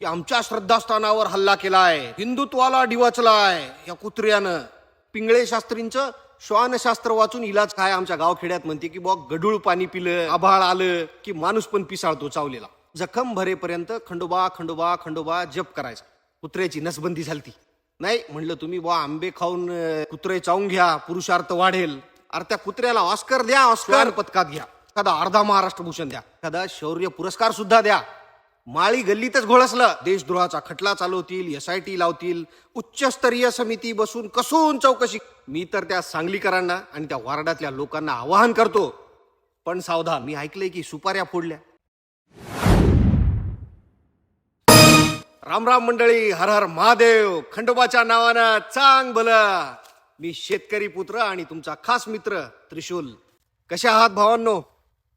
की आमच्या श्रद्धास्थानावर हल्ला केलाय हिंदुत्वाला डिवचलाय या कुत्र्यानं. पिंगळे शास्त्रींचं श्वानशास्त्र वाचून इलाज काय आमच्या गावखेड्यात म्हणते की बॉ गडूळ पाणी पिलं आभाळ आलं की माणूस पण पिसाळतो चावलेला. जखम भरेपर्यंत खंडोबा खंडोबा खंडोबा जप करायचा. कुत्र्याची नसबंदी झालती. नाही म्हणलं तुम्ही बा आंबे खाऊन कुत्रे चावून घ्या पुरुषार्थ वाढेल. अरे त्या कुत्र्याला ऑस्कर द्या ऑस्कर. पदकात घ्या. एखादा अर्धा महाराष्ट्र भूषण द्या. एखादा शौर्य पुरस्कार सुद्धा द्या. माळी गल्लीतच घोळसलं. देशद्रोहाचा खटला चालवतील एस आय टी लावतील उच्चस्तरीय समिती बसून कसून चौकशी मी तर त्या सांगलीकरांना आणि त्या वार्डातल्या लोकांना आवाहन करतो. पण सावधान मी ऐकलंय की सुपाऱ्या फोडल्या. रामराम मंडळी हर हर महादेव. खंडोबाच्या नावानं चांग भल. मी शेतकरी पुत्र आणि तुमचा खास मित्र त्रिशूल. कशा आहात भावांनो?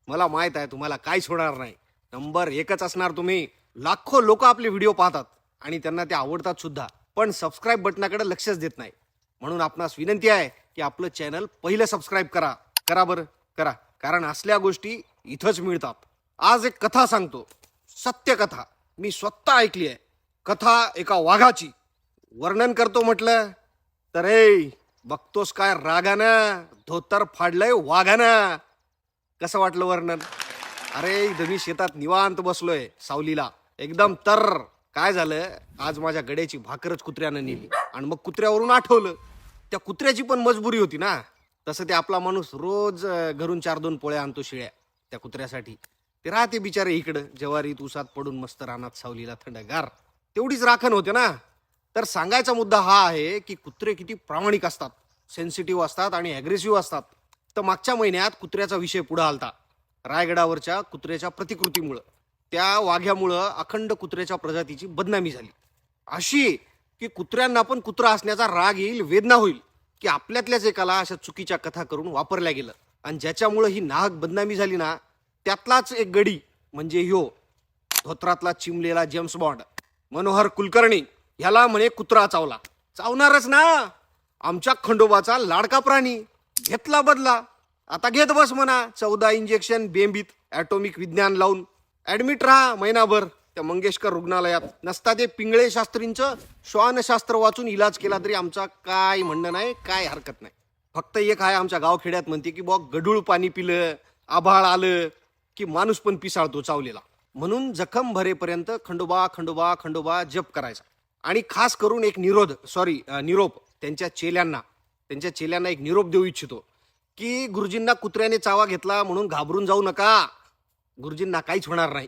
मला माहीत आहे तुम्हाला काहीच होणार नाही. नंबर एकच असणार तुम्ही. लाखो लोक आपले व्हिडिओ पाहतात आणि त्यांना ते आवडतात सुद्धा. पण सबस्क्राईब बटनाकडे लक्षच देत नाही. म्हणून आपणास विनंती आहे की आपलं चॅनल पहिलं सबस्क्राईब करा. करा बरं. करा. कारण असल्या गोष्टी इथंच मिळतात. आज एक कथा सांगतो. सत्य कथा मी स्वतः ऐकली आहे. कथा एका वाघाची. वर्णन करतो म्हटलं तर ए बघतोस काय रागानं धोतर फाडलंय वाघानं. कसं वाटलं वर्णन? अरे इथं मी शेतात निवांत बसलोय सावलीला. एकदम तर. काय झालं? आज माझ्या गड्याची भाकरच कुत्र्यानं नेली. आणि मग कुत्र्यावरून आठवलं. त्या कुत्र्याची पण मजबुरी होती ना. तसं ते आपला माणूस रोज अं, घरून चार दोन पोळ्या आणतो शिळ्या त्या कुत्र्यासाठी. ते राहते बिचारे इकडं. जवारीत उसात पडून मस्त रानात सावलीला थंडगार. तेवढीच राखण होते ना. तर सांगायचा मुद्दा हा आहे की कुत्रे किती प्रामाणिक असतात. सेन्सिटिव्ह असतात आणि ॲग्रेसिव्ह असतात. तर मागच्या महिन्यात कुत्र्याचा विषय पुढे आलता. रायगडावरच्या कुत्र्याच्या प्रतिकृतीमुळं त्या वाघ्यामुळं अखंड कुत्र्याच्या प्रजातीची बदनामी झाली. अशी की कुत्र्यांना पण कुत्रा असण्याचा राग येईल वेदना होईल की आपल्यातल्याच एकाला अशा चुकीच्या कथा करून वापरल्या गेलं. आणि ज्याच्यामुळं ही नाहक बदनामी झाली ना त्यातलाच एक गडी म्हणजे ह्यो धोत्रातला चिमलेला जेम्स बॉन्ड. मनोहर कुलकर्णी ह्याला म्हणे कुत्रा चावला. चावणारच ना. आमच्या खंडोबाचा लाडका प्राणी. घेतला बदला. आता घेत बस म्हणा. चौदा इंजेक्शन बेंबीत ॲटोमिक विज्ञान लावून. ऍडमिट राहा महिनाभर त्या मंगेशकर रुग्णालयात. नसता ते पिंगळे शास्त्रींचं श्वानशास्त्र वाचून इलाज केला तरी आमचा काय म्हणणं नाही काय हरकत नाही. फक्त एक आहे आमच्या गावखेड्यात म्हणते की बॉ गढूळ पाणी पिलं आभाळ आलं की माणूस पण पिसाळतो चावलेला. म्हणून जखम भरेपर्यंत खंडोबा खंडोबा खंडोबा जप करायचा. आणि खास करून एक निरोध सॉरी निरोप. त्यांच्या चेल्यांना. त्यांच्या चेल्यांना एक निरोप देऊ इच्छितो. की गुरुजींना कुत्र्याने चावा घेतला म्हणून घाबरून जाऊ नका. गुरुजींना काहीच होणार नाही.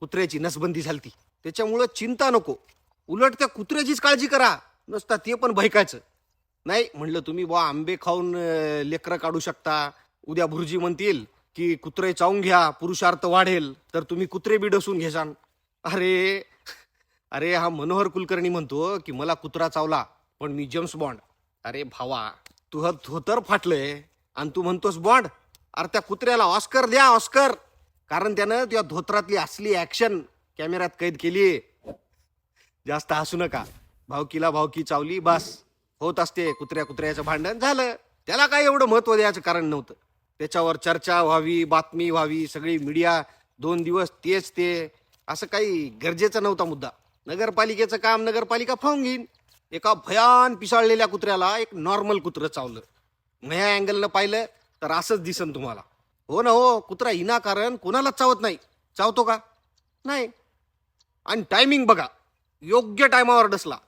कुत्र्याची नसबंदी झालती. त्याच्यामुळं चिंता नको. उलट त्या कुत्र्याचीच काळजी करा. नसता ते पण भयकायचं. नाही म्हणलं तुम्ही बा आंबे खाऊन लेकरं काढू शकता. उद्या भुर्जी म्हणतील की कुत्रे चावून घ्या पुरुषार्थ वाढेल तर तुम्ही कुत्रे बी डसून घेसान अरे अरे हा मनोहर कुलकर्णी म्हणतो की मला कुत्रा चावला पण मी जेम्स बॉन्ड. अरे भावा तू धोतर फाटलंय. आणि तू म्हणतोस बॉन्ड अरे त्या कुत्र्याला ऑस्कर द्या ऑस्कर. कारण त्यानं त्या धोत्रातली असली ऍक्शन कॅमेऱ्यात कैद केली जास्त हसू नका. भावकीला भावकी चावली बस. होत असते कुत्र्या कुत्र्याचं भांडण. झालं. त्याला काय एवढं महत्त्व द्यायचं कारण नव्हतं. त्याच्यावर चर्चा व्हावी बातमी व्हावी सगळी मीडिया दोन दिवस तेच ते. असं काही गरजेचं नव्हता मुद्दा. नगरपालिकेचं काम नगरपालिका फावून घेईन. एका भयान पिसाळलेल्या कुत्र्याला एक नॉर्मल कुत्रं चावलं. नया अँगलनं पाहिलं तर असंच दिसन तुम्हाला. हो ना हो कुत्रा इनाकारण कोणालाच चावत नाही. चावतो का? नाही. आणि टायमिंग बघा. योग्य टायमावर डसला.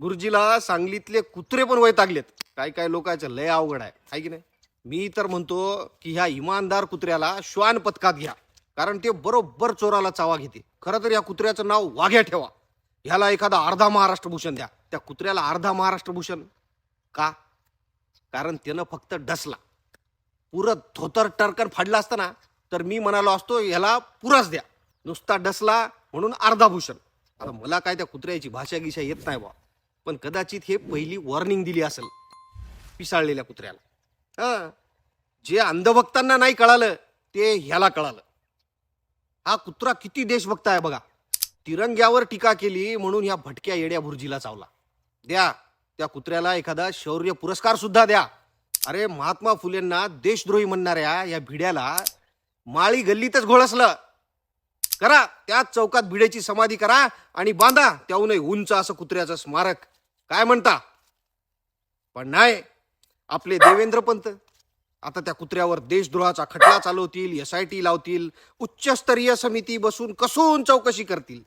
गुरुजीला सांगलीतले कुत्रे पण वैतागलेत. काय काय लोकांचं लय अवघड आहे. आहे की नाही? मी तर म्हणतो की ह्या इमानदार कुत्र्याला श्वान पथकात घ्या. कारण ते बरोबर चोराला चावा घेते. खरं तर या कुत्र्याचं नाव वाघ्या ठेवा. ह्याला एखादा अर्धा महाराष्ट्र भूषण द्या. त्या कुत्र्याला अर्धा महाराष्ट्र भूषण का? कारण त्यानं फक्त डसला. पुरं धोतर टरकन फाडला असता ना तर मी म्हणालो असतो ह्याला पुराच द्या. नुसता डसला म्हणून अर्धाभूषण. आता मला काय त्या कुत्र्याची भाषा गिशा येत नाही बा पण कदाचित हे पहिली वॉर्निंग दिली असेल पिसाळलेल्या कुत्र्याला. हा. जे अंधभक्तांना नाही कळालं ते ह्याला कळालं. हा कुत्रा किती देशभक्त आहे बघा. तिरंग्यावर टीका केली म्हणून ह्या भटक्या येड्या भुर्जीला चावला. द्या. त्या कुत्र्याला एखादा शौर्य पुरस्कार सुद्धा द्या. अरे महात्मा फुलेंना देशद्रोही म्हणणाऱ्या या भिड्याला माळी गल्लीतच घोळसलं. करा त्याच चौकात भिडेची समाधी करा आणि बांधा त्याहूनही उंच असं कुत्र्याचं स्मारक. काय म्हणता? पण नाही आपले देवेंद्र पंत. आता त्या कुत्र्यावर देशद्रोहाचा खटला चालवतील एस आय टी लावतील उच्चस्तरीय समिती बसून कसून चौकशी करतील.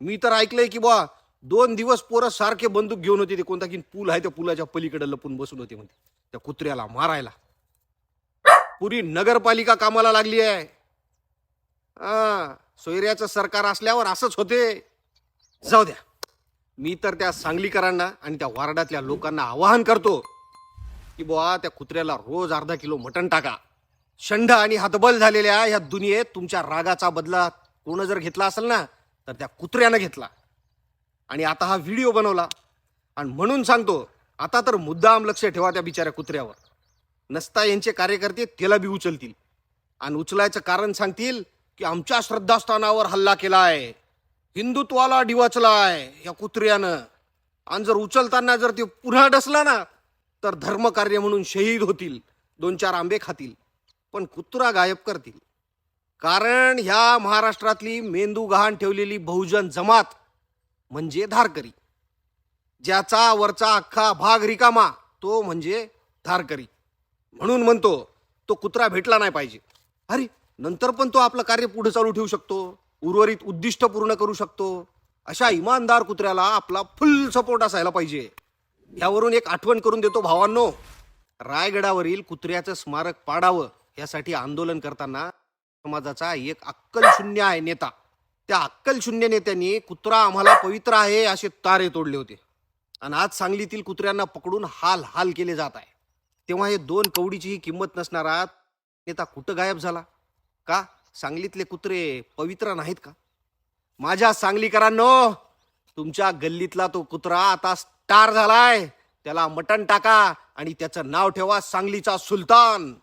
मी तर ऐकलंय की बुवा दोन दिवस पोरं सारखे बंदूक घेऊन होते ते कोणता की पूल आहे त्या पुलाच्या पलीकडे लपून बसून होते म्हणते. त्या कुत्र्याला मारायला. पुरी नगरपालिका कामाला लागली आहे. हा सोयऱ्याचं सरकार असल्यावर असंच होते. जाऊ द्या. मी तर त्या सांगलीकरांना आणि त्या वार्डातल्या लोकांना आवाहन करतो की बुवा त्या कुत्र्याला रोज अर्धा किलो मटण टाका. शंड आणि हतबल झालेल्या ह्या दुनियेत तुमच्या रागाचा बदला कोण जर घेतला असेल ना तर त्या कुत्र्यानं घेतला. आणि आता हा व्हिडिओ बनवला. आणि म्हणून सांगतो आता तर मुद्दाम लक्ष ठेवा त्या बिचाऱ्या कुत्र्यावर. नसता यांचे कार्यकर्ते त्याला बी उचलतील. आणि उचलायचं कारण सांगतील की आमच्या श्रद्धास्थानावर हल्ला केलाय. हिंदुत्वाला डिवचलाय या कुत्र्यानं. आणि जर उचलताना जर ते पुन्हा डसला ना तर धर्मकार्य म्हणून शहीद होतील. दोन चार आंबे खातील. पण कुत्रा गायब करतील. कारण ह्या महाराष्ट्रातली मेंदू गहाण ठेवलेली बहुजन जमात म्हणजे धारकरी. ज्याचा वरचा अख्खा भाग रिकामा तो म्हणजे धारकरी. म्हणून म्हणतो तो कुत्रा भेटला नाही पाहिजे. अरे नंतर पण तो आपलं कार्य पुढे चालू ठेवू शकतो उर्वरित उद्दिष्ट पूर्ण करू शकतो. अशा इमानदार कुत्र्याला आपला फुल सपोर्ट असायला पाहिजे. यावरून एक आठवण करून देतो भावांनो. रायगडावरील कुत्र्याचं स्मारक पाडावं यासाठी आंदोलन करताना समाजाचा एक अक्कल शून्य आहे नेता. त्या अक्कल शून्य नेत्यांनी कुत्रा आम्हाला पवित्र आहे असे तारे तोडले होते. आणि आज सांगलीतील कुत्र्यांना पकडून हाल हाल केले जात आहे. तेव्हा हे दोन कवडीचीही किंमत नसणारा नेता कुठं गायब झाला? का? सांगलीतले कुत्रे पवित्र नाहीत का? माझ्या सांगलीकरांनो तुमच्या गल्लीतला तो कुत्रा आता स्टार झालाय. त्याला मटण टाका आणि त्याचं नाव ठेवा सांगलीचा सुलतान.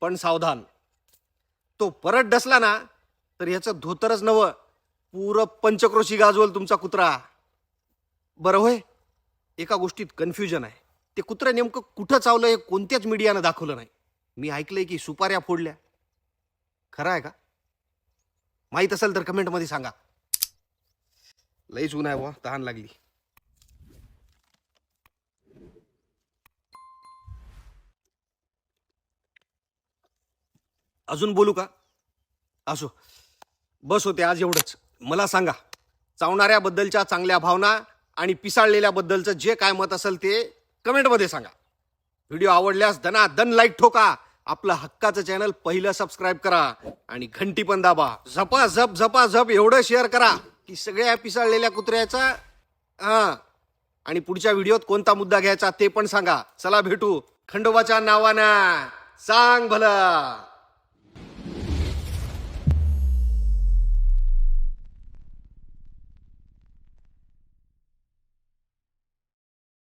पण सावधान. तो परत डसला ना तर याचं धोतरच नवं. पुरं पंचक्रोशी गाजवल तुमचा कुत्रा. बरं होय? एका गोष्टीत कन्फ्युजन आहे. ते कुत्रं नेमकं कुठं चावलं हे कोणत्याच मीडियानं दाखवलं नाही. मी ऐकलंय की सुपाऱ्या फोडल्या. खरं आहे का? माहीत असेल तर कमेंटमध्ये सांगा. लईच ऊन आहे बुवा तहान लागली. अजून बोलू का? असो. बस होते आज एवढंच. मला सांगा चावणाऱ्याबद्दलच्या चांगल्या भावना आणि पिसाळलेल्याबद्दलचं जे काय मत असेल ते कमेंटमध्ये सांगा. व्हिडिओ आवडल्यास दना दन लाईक ठोका आपलं हक्काचं चॅनल पहिलं सबस्क्राईब करा आणि घंटी पण दाबा. झपा झप झपा झप एवढं शेअर करा की सगळ्या पिसाळलेल्या कुत्र्याचा हा आणि पुढच्या व्हिडिओत कोणता मुद्दा घ्यायचा ते पण सांगा. चला भेटू खंडोबाच्या नावानं. सांग भलं.